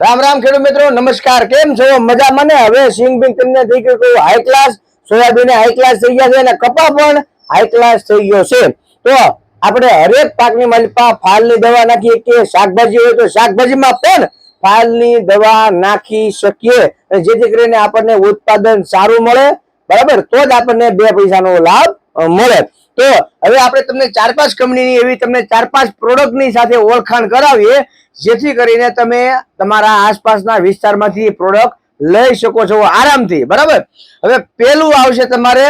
રામ રામ ખેડૂત મિત્રો, નમસ્કાર. કેમ છો? મજા મને? હવે સિંગ બિંગ તમને થઈ ગયું high class soyabean high class થઈ ગયા છે અને કપા પણ હાઈ ક્લાસ થઈ ગયો છે. તો આપણે હરેક પાકની માલિપા ફાલની દવા નાખીએ કે શાકભાજી હોય તો શાકભાજીમાં પણ ફાલની દવા નાખી શકીએ જેથી કરીને આપણને ઉત્પાદન સારું મળે. બરાબર? તો જ આપણને બે પૈસાનો લાભ મળે. તો હવે આપણે તમને ચાર પાંચ કંપનીની એવી તમને ચાર પાંચ પ્રોડક્ટની સાથે ઓળખાણ કરાવીએ, જેથી કરીને તમે તમારા આસપાસના વિસ્તારમાંથી પ્રોડક્ટ લઈ શકો છો આરામથી, બરાબર? હવે પેલું આવશે તમારે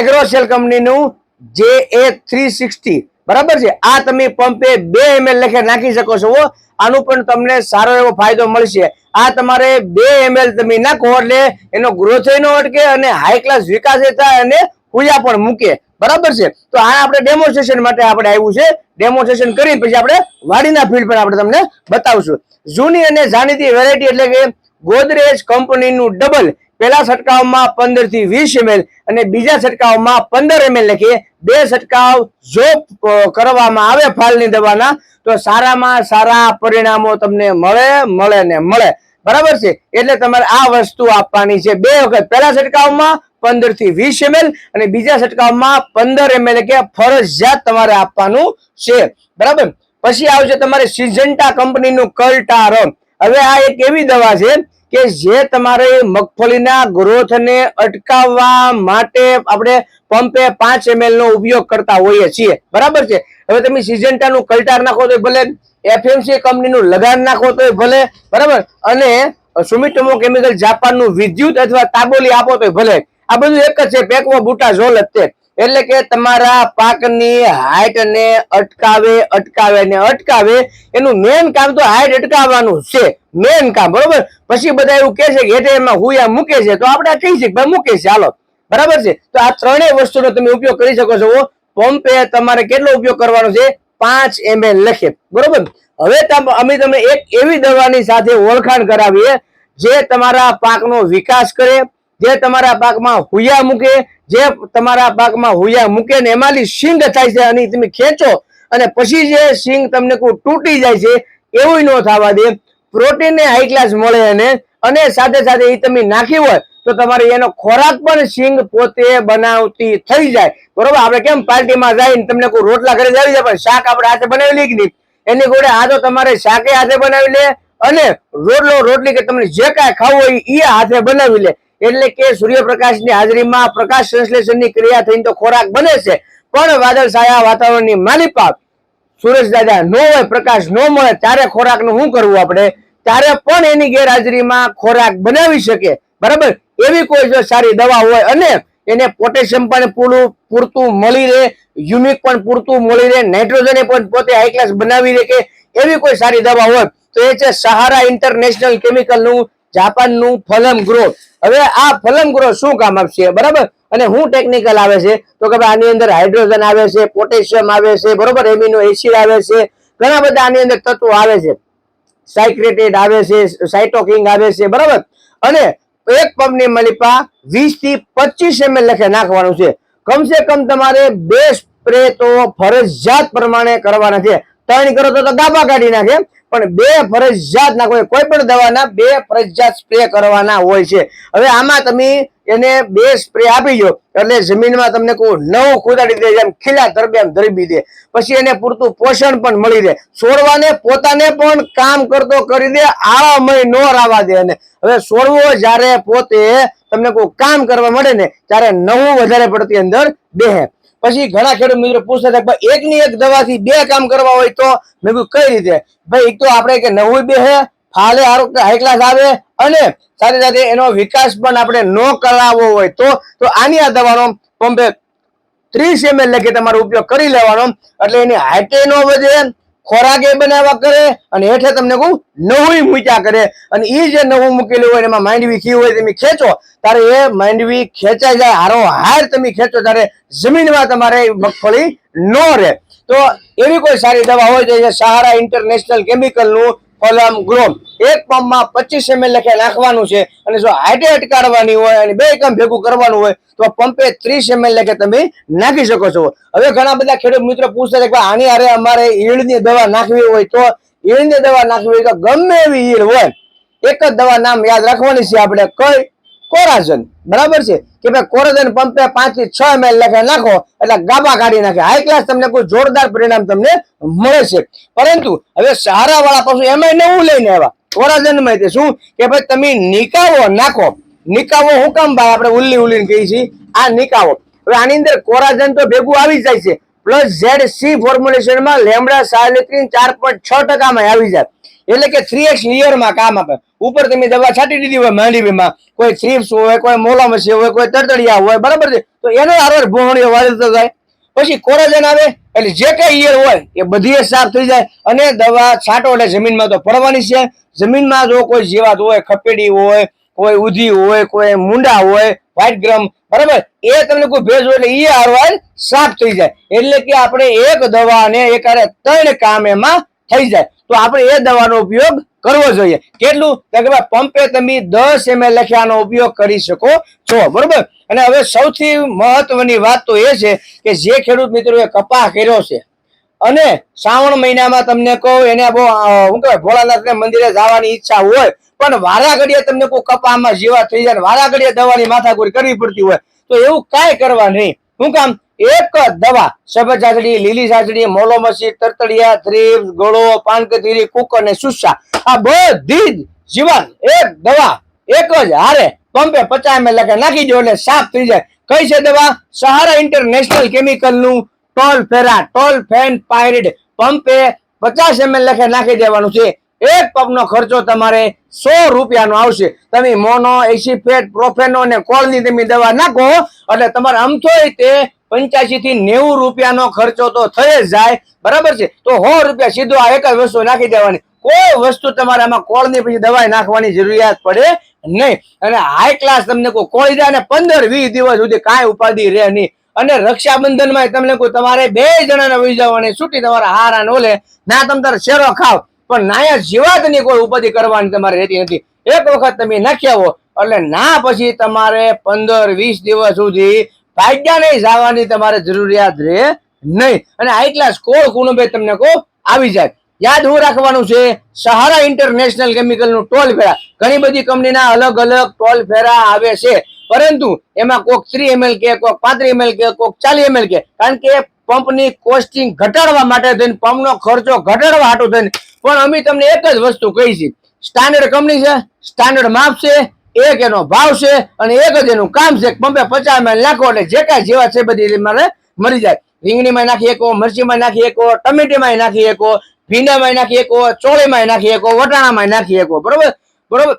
એગ્રોસેલ કંપનીનું જે એ થ્રી સિક્સટી બરાબર છે? આ તમે પંપે બે એમએલ લખે નાખી શકો છો આનું પણ તમને સારો એવો ફાયદો મળશે. આ તમારે બે એમએલ તમે નાખો એટલે એનો ગ્રોથ ન અટકે અને હાઈ ક્લાસ વિકાસ થાય અને પૂજા પણ મૂકે બરાબર છે? તો આ આપણે ડેમોન્સ્ટ્રેશન માટે આપણે આવ્યું છે. ડેમોન્સ્ટ્રેશન કરી પછી આપણે વાડીના ફીલ્ડ પણ આપણે તમને બતાવશું. જૂની અને જાણીતી વેરાયટી એટલે કે ગોદરેજ કંપનીનું ડબલ પહેલા છંટકાવમાં પંદરથી વીસ એમએલ અને બીજા છંટકાવમાં પંદર એમએલ લખીએ. બે છંટકાવ જો કરવામાં આવે ફાલની દવાના, તો સારામાં સારા પરિણામો તમને મળે મળે ને મળે. બરાબર છે? એટલે તમારે આ વસ્તુ આપવાની છે બે વખત. પહેલા છંટકાવમાં પંદરથી વીસ એમએલ અને બીજા છંટકાવમાં પંદર એમએલ કે ફરજિયાત તમારે આપવાનું છે. બરાબર? પછી આવશે તમારે સિઝન્ટા કંપનીનું કલ્ટારો હવે આ એક એવી દવા છે કે જે તમારે મગફળીના ગ્રોથને અટકાવવા માટે આપણે પંપે પાંચ એમએલ નો ઉપયોગ કરતા હોઈએ છીએ. બરાબર છે? હવે તમે સિઝન્ટાનું કલ્ટાર નાખો તો ભલે, એફએમસી કંપનીનું લગાડ નાખો તો ભલે, બરાબર? અને સુમિટોમો કેમિકલ જાપાનનું વિદ્યુત અથવા તાબોલી આપો તો ભલે. આ બધું એક જ છે પેકવો બુટા ઝોલ છે એટલે કે તમારા પાકની હાઈટ ને અટકાવે અટકાવે ને અટકાવે. એનું મેન કામ તો હાઈટ અટકાવવાનું છે. મેન કામ, બરોબર? પછી બધા એવું કહે છે કે હેઠે એમાં હુયા મૂકે છે. તો આપણે કહી શકીએ મૂકે છે. હાલો. બરાબર છે? તો આ ત્રણેય વસ્તુનો તમે ઉપયોગ કરી શકો છો. પંપે તમારે કેટલો ઉપયોગ કરવાનો છે? પાંચ એમએલ લખે. બરોબર? હવે અમે તમને એક એવી દવાની સાથે ઓળખાણ કરાવીએ, જે તમારા પાકનો વિકાસ કરે, જે તમારા પાકમાં હુયા મૂકે, જે તમારા પાકમાં હુયા મૂકે ને એમાંથી સિંગ થાય છે અને તમે ખેંચો અને પછી જે સિંગ તમને કોઈ તૂટી જાય છે એવું ન થવા દે. પ્રોટીન ને હાઈ ક્લાસ મળે એને અને સાથે સાથે એ તમે નાખી હોય તો તમારે એનો ખોરાક પણ સિંગ પોતે બનાવતી થઈ જાય. બરોબર? આપણે કેમ પાર્ટીમાં જઈને તમને કોઈ રોટલા ઘરે આવી જાય, પણ શાક આપણે હાથે બનાવી લઈએ નહીં? એની જોડે આ તો તમારે શાકે હાથે બનાવી લે અને રોટલો, રોટલી કે તમને જે કાંઈ ખાવું હોય એ હાથે બનાવી લે. એટલે કે સૂર્યપ્રકાશની હાજરીમાં પ્રકાશ સંશ્લેષણની ક્રિયા થઈને તો ખોરાક બને છે. પણ વાદળ છાયા વાતાવરણની માલિપાક સૂરજ દાદા નો હોય, પ્રકાશ ન મળે, ત્યારે ખોરાકનું શું કરવું આપણે? ત્યારે પણ એની ગેરહાજરીમાં ખોરાક બનાવી શકે. બરાબર? એવી કોઈ જો સારી દવા હોય અને એને પોટેશિયમ પણ પૂરું પૂરતું મળી રહે, યુમિક પણ પૂરતું મળી રહે, નાઇટ્રોજન પણ પોતે હાઈ ક્લાસ બનાવી રહે કે એવી કોઈ સારી દવા હોય, તો એ છે સહારા ઇન્ટરનેશનલ કેમિકલનું જાપાનનું ફલમ ગ્રો હવે આ ફલમ ગ્રો શું કામ આપશે? બરાબર? અને હું ટેકનિકલ આવે છે, તો કે ભાઈ આની અંદર હાઇડ્રોજન આવે છે પોટેશિયમ આવે છે, બરોબર? એમિનો એસિડ આવે છે, ઘણા બધા આની અંદર તત્વો આવે છે. સાયક્રેટેડ આવે છે સાઇટોકિંગ આવે છે, બરાબર? અને એક પંપની મલિપા વીસથી પચીસ એમએલ લખે, નાખવાનું છે. કમસે કમ તમારે બે સ્પ્રે તો ફરજિયાત પ્રમાણે કરવાના છે. ત્રણ કરો તો ગાબા કાઢી નાખે. પણ બે ફરજિયાત નાખો. કોઈ પણ દવાના બે ફરજિયાત સ્પ્રે કરવાના હોય છે. હવે આમાં તમે એને બે સ્પ્રે આપી દો. એટલે જમીનમાં તમને કોઈ નવું ખોદાડી દે, જેમ ખીલા દરમિયાન ધરબી દે. પછી એને પૂરતું પોષણ પણ મળી રહે. છોડવાને પોતાને પણ કામ કરતો કરી દે, આળામય નો રાવા દે અને હવે છોડવો જ્યારે પોતે તમને કોઈ કામ કરવા મળે ને, ત્યારે નવું વધારે પડતી અંદર બેહે. પછી ઘણા ખેડૂત મિત્રો પૂછતા હતા ભાઈ એકની એક દવાથી બે કામ કરવા હોય તો? મેં કીધું, કઈ રીતે? ભાઈ, એક તો આપણે કે નવું બે હે, ફાલે હાઈ ક્લાસ આવે અને સાથે સાથે એનો વિકાસ પણ આપણે ન કરાવવો હોય તો? તો આની આ દવાનો પંપે ત્રીસ એમએલ લખી તમારો ઉપયોગ કરી લેવાનો. એટલે એની હાઈટે નો વધે ખોરાકે બનાવવા કરે અને હેઠે તમને કહું નવું મૂક્યા કરે. અને એ જે નવું મૂકેલું હોય એમાં માંડવી ખી હોય તમે ખેંચો ત્યારે એ માંડવી ખેંચાઈ જાય, હારો હાર તમે ખેંચો ત્યારે જમીનમાં તમારે મગફળી ન રહે. તો એવી કોઈ સારી દવા હોય છે એ સહારા ઇન્ટરનેશનલ કેમિકલનું ફલમ ગ્રોમ. એક પંપમાં પચીસ એમએલ લખે, નાખવાનું છે. અને જો હાઈટે અટકાડવાની હોય અને બે એકમ ભેગું કરવાનું હોય, તો પંપે ત્રીસ એમએલ લખે તમે નાખી શકો છો. હવે ઘણા બધા ખેડૂત મિત્રો પૂછતા છે કે આની હારે અમારે ઈળની દવા નાખવી હોય તો ઈળની દવા નાખવી હોય તો ગમે એવી ઈળ હોય. એક જ દવા નામ યાદ રાખવાની છે આપણે. કઈ? કોરાજન. બરાબર છે? કે ભાઈ કોરાજન પંપે પાંચથી છ એમએલ લખે, નાખો, એટલે ગાબા કાઢી નાખે. હાઈ ક્લાસ તમને કોઈ જોરદાર પરિણામ તમને મળે છે. પરંતુ હવે સહારા વાળા પશુ એમાં નવું લઈને આવ્યા. કોરાજનમાં શું? કે ભાઈ તમે નિકાવો, નાખો. નિકાવો હું કામ ભાઈ? આપણે ઉલ્લી ઉલ્લી કહીએ છીએ, આ નિકાવો. હવે આની અંદર કોરાજન તો ભેગું આવી જાય છે. પ્લસ ઝેડ સી ફોર્મ્યુલેશનમાં લેમડા સાયલેટ્રિન ચાર પોઈન્ટ છ ટકામાં આવી જાય. એટલે કે થ્રી એક્સમાં કામ આપે. ઉપર તમે દવા છાંટી દીધી હોય માંડીમાં કોઈ થ્રીપ્સ હોય, કોઈ મોલામસી હોય, કોઈ તરતડિયા હોય, બરાબર છે? તો એનો આરોર ભોહણીઓ વાળતો જાય. પછી કોરાજન આવે, એટલે જે કઈ ઈયળ હોય, એ બધી સાફ થઈ જાય. અને દવા છાંટો એટલે જમીનમાં તો પડવાની છે. જમીનમાં જો કોઈ જીવાત હોય, ખપેડી હોય, કોઈ ઉધી હોય, કોઈ મુંડા હોય વ્હાઈટ ગ્રમ બરાબર? એ તમને કોઈ ભેજ હોય એટલે એ આરવાર સાફ થઈ જાય. એટલે કે આપણે એક દવાને એકારે ત્રણ કામ એમાં થઈ જાય. તો આપણે એ દવાનો ઉપયોગ કરવો જોઈએ. કેટલું? કે પંપે તમે દસ એમએલ લખ્યાનો ઉપયોગ કરી શકો છો, બરોબર? અને હવે સૌથી મહત્વની વાત તો એ છે કે જે ખેડૂત મિત્રોએ કપાસ કર્યો છે, અને શ્રાવણ મહિનામાં તમને કહું, એને બહુ શું કહેવાય, ભોળાનાથને મંદિરે જવાની ઈચ્છા હોય, પણ વારા ઘડીએ તમને કોઈ કપામાં જીવા થઈ જાય વારા ઘડીએ દવાની માથાકૂટ કરવી પડતી હોય, તો એવું કાંઈ કરવા નહીં. શું કામ? એક જ દવા. સફેદ ચાચડી લીલી ચાચડી મોલોમસી તરતડિયા થ્રીપ્સ ગળો, પાનકતીરી, કુક અને સુસા આ બધી જ જીવાત એક દવા, એક જ હારે પંપે પચાસ એમએલ લખે નાખી દો એટલે સાફ થઈ જાય. કઈ છે દવા? સહારા ઇન્ટરનેશનલ કેમિકલનું ટોલ ફેરા ટોલ ફેન પાયરિડ. પંપે પચાસ એમએલ લખે નાખી દેવાનું છે. એક પંપનો ખર્ચો તમારે સો રૂપિયાનો આવશે. તમે મોનો એસી ફેટ પ્રોફેનો અને કોળની તમે દવા નાખો, એટલે તમારે અમથોય તે પંચ્યાસી થી નેવું રૂપિયાનો ખર્ચો તો થઈ જ જાય. બરાબર છે? તો સો રૂપિયા સીધો આ એક વસ્તુ નાખી દેવાની. કોઈ વસ્તુ તમારે આમાં કોળની પછી દવાઈ નાખવાની જરૂરિયાત પડે નહીં. અને હાઈ ક્લાસ તમને કોઈ કોળી જાય ને પંદર વીસ દિવસ સુધી કાંઈ ઉપાધિ રહે નહીં. અને રક્ષાબંધનમાં તમને કોઈ તમારે બે જણાને વહી છૂટી તમારા હારા નો લે. ના, તમે તારે શેરો ખાવ. પણ નાયા જીવાતની કોઈ ઉપાધિ કરવાની તમારે રહેતી નથી. એક વખત તમે નાખ્યા હો. એટલે ના પછી તમારે પંદર વીસ દિવસ સુધી ભાગ્યા નહીં જવાની તમારે જરૂરિયાત રહે નહીં. અને હાઈ ક્લાસ કોળ કુણબે તમને કો આવી જાય. યાદ હું રાખવાનું છે, સહારા ઇન્ટરનેશનલ કેમિકલનું ટોલ ફેરા ઘણી બધી કંપનીના અલગ અલગ ટોલ ફેરા આવે છે. પરંતુ એમાં કોક થ્રી એમએલ કે, કોક પાંત્રી એમએલ કે, કોક ચાલી એમએલ કે. કારણ કે પંપની કોસ્ટિંગ ઘટાડવા માટે થઈને, પંપનો ખર્ચો ઘટાડવા હાટું થઈને. પણ અમે તમને એક જ વસ્તુ કહી છે. સ્ટાન્ડર્ડ કંપની છે સ્ટાન્ડર્ડ માપ છે એક એનો ભાવ છે અને એક જ એનું કામ છે પંપે પચાસમાં નાખો એટલે જે કાંઈ જેવા છે બધી મારે મરી જાય. રીંગણીમાં નાખી એકો મરચીમાં નાખી એકો ટમેટીમાં નાખી એકો ભીંડામાં નાખી એકો ચોળીમાં નાખી એકો વટાણામાં નાખી એકો બરોબર? બરોબર?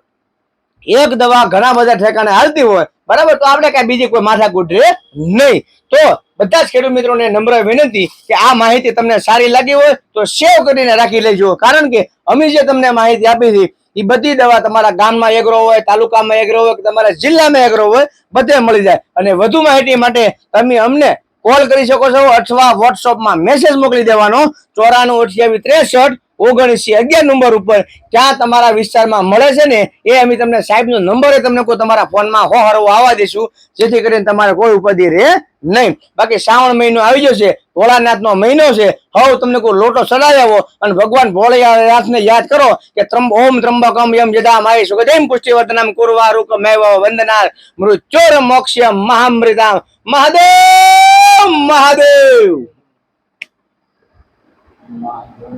એક દવા ઘણા બધા ઠેકાણે હાલતી હોય. બરાબર? તો આપણે કઈ બીજી કોઈ માથાકૂટ રહે નહીં. તો બધા જ ખેડૂત મિત્રોને નમ્ર વિનંતી કે આ માહિતી તમને સારી લાગી હોય તો સેવ કરીને રાખી લેજો. કારણ કે અમે જે તમને માહિતી આપી હતી એ બધી દવા તમારા ગામમાં એગ્રો હોય, તાલુકામાં એગ્રો હોય કે તમારા જિલ્લામાં એગ્રો હોય, બધે મળી જાય. અને વધુ માહિતી માટે તમે અમને કોલ કરી શકો છો અથવા વોટ્સઅપમાં મેસેજ મોકલી દેવાનો. ચોરાણું અઠ્યાવીસ ત્રેસઠ ઓગણસી અગિયાર નંબર ઉપર ક્યાં તમારા વિસ્તારમાં મળે છે ને, એ અમે તમને સાહેબનો નંબર તમને કોઈ તમારા ફોનમાં હો હરવો આવવા દઈશું. જેથી કરીને તમારે કોઈ ઉપાધિ રહે નહીં. બાકી શ્રાવણ મહિનો આવી જશે ભોળાનાથનો મહિનો છે. હવ તમને કોઈ લોટો ચડાવ્યો અને ભગવાન ભોળાનાથને યાદ કરો કે ત્રંબ ઓમ ત્રંબકમ યમ જદા માય સુગદેમ પુષ્ટિવર્ધનમ કુરવા રૂક મેવ વંદનાર, મૃત્યોર મોક્ષ્ય મહામૃતામ. મહાદેવ! મહાદેવ!